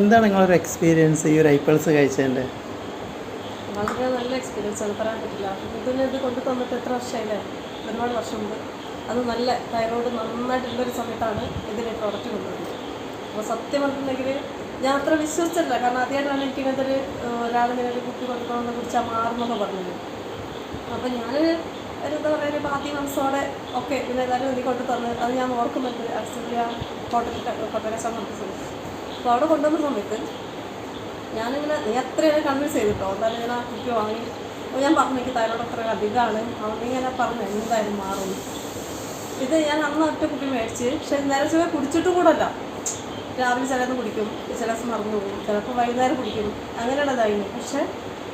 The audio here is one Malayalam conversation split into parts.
എന്താണ് നിങ്ങളൊരു എക്സ്പീരിയൻസ് ഈ ഒരു ഐപ്പിൾസ് കഴിച്ചതിന്റെ? വളരെ നല്ല എക്സ്പീരിയൻസ് ആണ്. പറയാൻ പറ്റില്ല. ഇതിന് ഇത് കൊണ്ടു തന്നിട്ട് എത്ര വർഷമായില്ലേ? ഒരുപാട് വർഷം മുമ്പ് അത് നല്ല തൈറോയ്ഡ് നന്നായിട്ടുള്ളൊരു സമയത്താണ് ഇതിന് പ്രോഡക്റ്റ് കൊണ്ടുവരുന്നത് അപ്പോൾ സത്യം പറഞ്ഞിട്ടുണ്ടെങ്കിൽ ഞാൻ അത്ര വിശ്വസിച്ചില്ല കാരണം ആദ്യമായിട്ടാണ് എനിക്ക് ഇങ്ങനത്തെ ഒരു ഒരാളിങ്ങനെ ഒരു കുട്ടി കൊടുക്കണമെന്ന് കുറിച്ച് മാറുന്നൊക്കെ പറഞ്ഞത്. അപ്പോൾ ഞാൻ ഒരു എന്താ പറയുക ഒരു പാർട്ടി മനസ്സോടെ ഓക്കെ പിന്നെ ഏതായാലും ഇത് കൊണ്ടു തന്ന്. അത് ഞാൻ ഓർക്കുന്നുണ്ട്. ആ ഹോട്ടലിൽ കൊട്ടകശം നടത്ത സമയത്ത് അപ്പോൾ അവിടെ കൊണ്ടുവന്ന സമയത്ത് ഞാനിങ്ങനെ നീ എത്രയാണ് കൺവിൻസ് ചെയ്തിട്ടോ? എന്തായാലും ഞാൻ ആ കുട്ടി വാങ്ങി. അപ്പോൾ ഞാൻ പറഞ്ഞു എനിക്ക് തൈറോയ്ഡ് അത്ര അധികമാണ് അവൻ ഇങ്ങനെ പറഞ്ഞു എന്തായാലും മാറും. ഇത് ഞാൻ അന്ന് ഒറ്റ കുട്ടി മേടിച്ച് പക്ഷേ നേരെ ചെറിയ കുടിച്ചിട്ടും കൂടെ അല്ല രാവിലെ ചിലത് കുടിക്കും ചില ദിവസം മറന്നു പോകും. ചിലപ്പോൾ വൈകുന്നേരം കുടിക്കും. അങ്ങനെയുള്ളതായിരുന്നു പക്ഷേ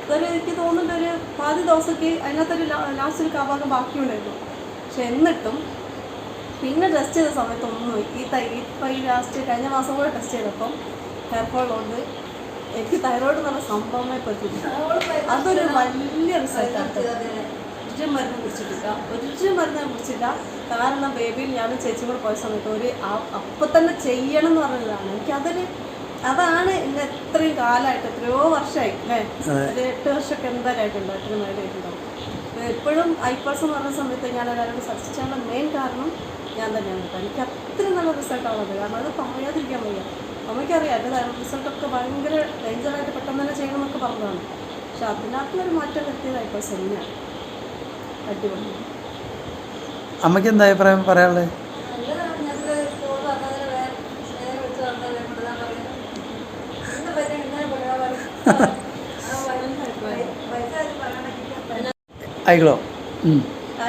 ഇതൊരു എനിക്ക് തോന്നുന്നുണ്ട് ഒരു പാതി ദിവസമൊക്കെ അതിനകത്തൊരു ലാസ്റ്റ് ഒരു കാഭാഗം ബാക്കിയുണ്ടായിരുന്നു. പക്ഷെ എന്നിട്ടും പിന്നെ ടെസ്റ്റ് ചെയ്ത സമയത്തൊന്നും ഈ തൈ ഇപ്പം ഈ ലാസ്റ്റ് കഴിഞ്ഞ മാസം കൂടെ ടെസ്റ്റ് ചെയ്തപ്പം ഹെയർഫോൾ കൊണ്ട് എനിക്ക് തൈറോയ്ഡ് നല്ല സംഭവമേ പറ്റില്ല അതൊരു വലിയ റിസൾട്ടാണ് ഒരു മരുന്ന് കുടിച്ചിട്ടില്ല. ഒരു മരുന്ന് കുടിച്ചില്ല. കാരണം ബേബിയിൽ ഞാൻ ചേച്ചിയും കൂടെ പോയ സമയത്ത് ഒരു അപ്പം തന്നെ ചെയ്യണം എന്ന് പറഞ്ഞതാണ്. എനിക്കതൊരു അതാണ് എന്റെ എത്രയും കാലമായിട്ട് എത്രയോ വർഷമായി അല്ലേ? ഒരു എട്ട് വർഷമൊക്കെ എന്തായാലായിട്ടുണ്ടോ എട്ടിന് മേലായിട്ടുണ്ടാവും എപ്പോഴും ഐപ്പേഴ്സ് എന്ന് പറഞ്ഞ സമയത്ത് ഞാൻ എല്ലാവരോട് സജസ്റ്റ് ചെയ്യാനുള്ള മെയിൻ കാരണം ഞാൻ തന്നെയാണ്. കേട്ടോ എനിക്ക് അത്രയും നല്ല റിസൾട്ടാണത് കാരണം അത് പറയാതിരിക്കാൻ വയ്യ. അമ്മയ്ക്കറിയാം എന്റെ റിസൾട്ടൊക്കെ ഭയങ്കര ഡേഞ്ചറായിട്ട് പെട്ടെന്ന് തന്നെ ചെയ്യണമെന്നൊക്കെ പറഞ്ഞതാണ്. പക്ഷെ അതിനകത്തുള്ളൊരു മാറ്റം വരുത്തിയതായിപ്പോൾ തന്നെയാണ് അടിപൊളി. അമ്മയ്ക്ക് എന്താ അഭിപ്രായം പറയാനുള്ളത്? ആയിക്കോളോ.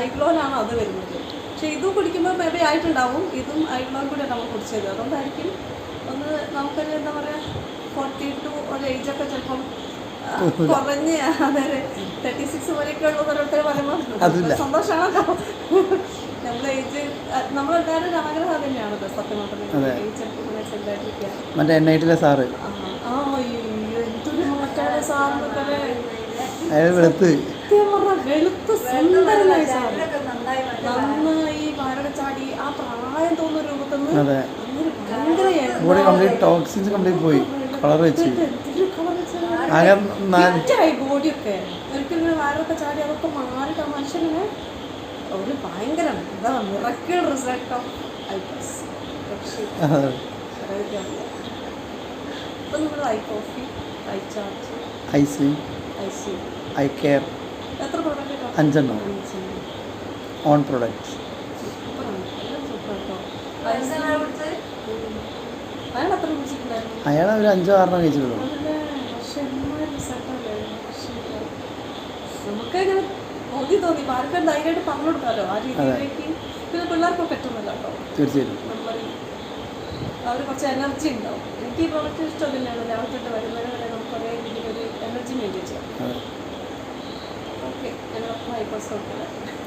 ഐഗ്ലോയിലാണ് അത് വരുന്നത്. പക്ഷേ ഇതും കുടിക്കുമ്പോൾ ബേബി ആയിട്ടുണ്ടാവും. ഇതും ഐഗ്ലോയും കൂടെ നമ്മൾ കുടിച്ചത്. അതുകൊണ്ടായിരിക്കും ഒന്ന് നമുക്കൊരു എന്താ പറയുക ഫോർട്ടി ടു ഒരു ഏജൊക്കെ ചിലപ്പം കുറഞ്ഞ് അതായത് തേർട്ടി സിക്സ് വരെയൊക്കെ ഉള്ളത് ഓരോരുത്തർ പറയുമ്പോൾ സന്തോഷമാണല്ലോ. മറ്റേ എൻ ഐ ടിയിലെ സാറ് എന്തൊരു അയാൾ വെളുത്ത്. സത്യം പറഞ്ഞാൽ വെളുത്ത സുന്ദരനായി നന്നായി ചാടി ആ പ്രായം തോന്നുന്ന രൂപത്തിൽ നിന്ന് ബോഡി കംപ്ലീറ്റ് ടോക്സിൻസ് കംപ്ലീറ്റ് പോയി. കളർ വെച്ച്. ബോഡിയൊക്കെ. ഒരിക്കലും വയറൊക്കെ ചാടി അതൊക്കെ മാറിയിട്ട് ആ മനുഷ്യനെ ഒരു ഭയങ്കര എന്താ മിറക്കിൾ റിസൾട്ട് ഓഫ്. ഇപ്പം നമ്മൾ I coffee I charge I C I C I care അഞ്ചെണ്ണം. ഓൺ പ്രൊഡക്റ്റ് അയാൾ ഒരു അഞ്ചോ ആറെണ്ണം കഴിച്ചിട്ടുള്ളൂ. തീർച്ചയായിട്ടും. നമ്മൾ അവർ കുറച്ച് എനർജി ഉണ്ടാവും. എനിക്ക് ഈ പ്രോഡക്റ്റ് ഇഷ്ടമില്ലാണ് രാവിലെ തൊട്ട് വരുന്നവരെ വരെ നമുക്ക് ഒരേ രീതിയിൽ ഒരു എനർജി വേണ്ടി ചെയ്യാം അതെ